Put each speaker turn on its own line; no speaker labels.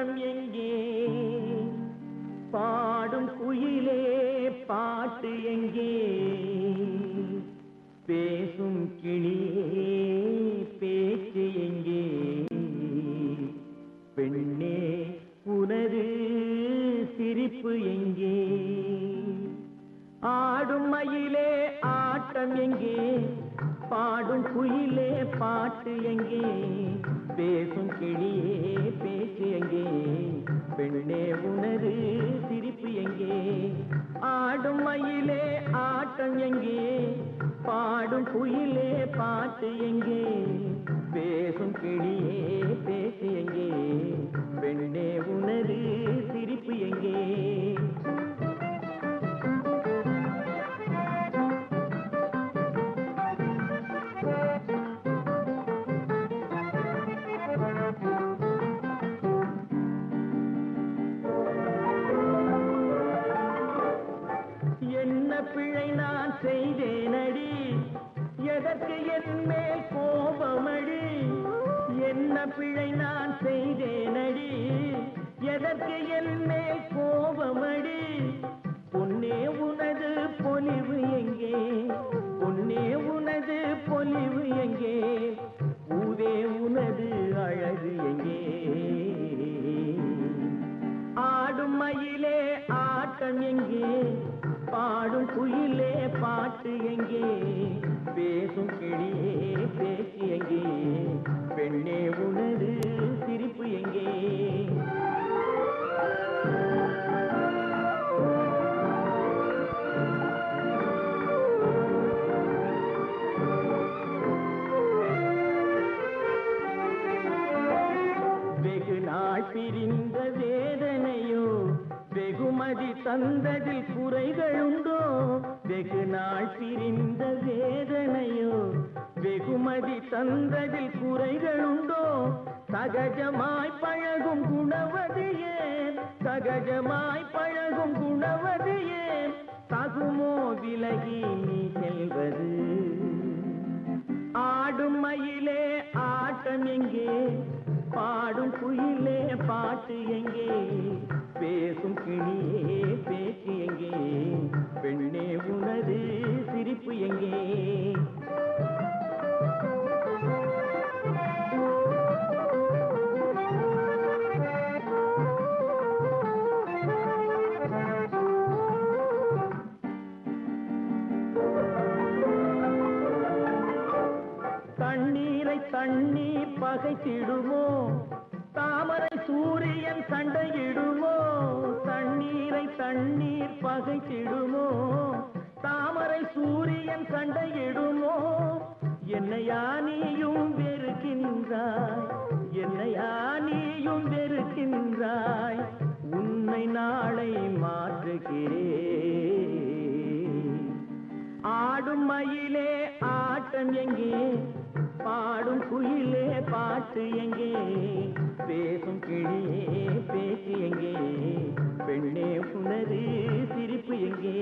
ஆட்டம் எங்கே? பாடும் குயிலே பாட்டு எங்கே? பேசும் கிளியே பேச்சு எங்கே? பெண்ணே உனது சிரிப்பு எங்கே? ஆடும் மயிலே ஆட்டம் எங்கே? பாடும் குயிலே பாட்டு எங்கே? பேசும் கிளியே பேச்சு எங்கே? எங்கே? பாடும் குயிலே பாட்டு எங்கே? பேசும் கிளியே பேச்சு எங்கே? பிழை நான் செய்தேனடி. எதற்கு என் மேல் கோபமடி? மயிலே ஆட்டம் எங்கே? பாடும் குயிலே பாட்டு எங்கே? பேசும் கிளியே பேச்சு எங்கே? பெண்ணே உனது சிரிப்பு எங்கே? வெகு நாள் பிரிந்ததே மதி தந்ததில் குறைகளுண்டோ? வெகு நாள் பிரிந்த வேதனையோ? வெகுமதி தந்ததில் குறைகளுண்டோ? சகஜமாய் பழகும் குணவதியே சகஜமாய் பழகும் குணவதியே தகுமோ விலகி நீ செல்வது. ஆடும் மயிலே ஆட்டம் எங்கே? பாடும் குயிலே பாட்டு எங்கே? பேசும் கிளியே பேச்சு எங்கே? தண்ணி பகைத்திடுமோ? தாமரை சூரியன் சண்டையிடுமோ? தண்ணீரை தண்ணீர் பகைத்திடுமோ? தாமரை சூரியன் சண்டையிடுமோ? என்னையா நீயும் வெறுக்கின்றாய்? என்னையா நீயும் வெறுக்கின்றாய்? குயிலே ஆட்டம் எங்கே? பாடும் குயிலே பாட்டு எங்கே? பேசும் கிளியே பேச்சு எங்கே? பெண்ணே புனரு சிரிப்பு எங்கே?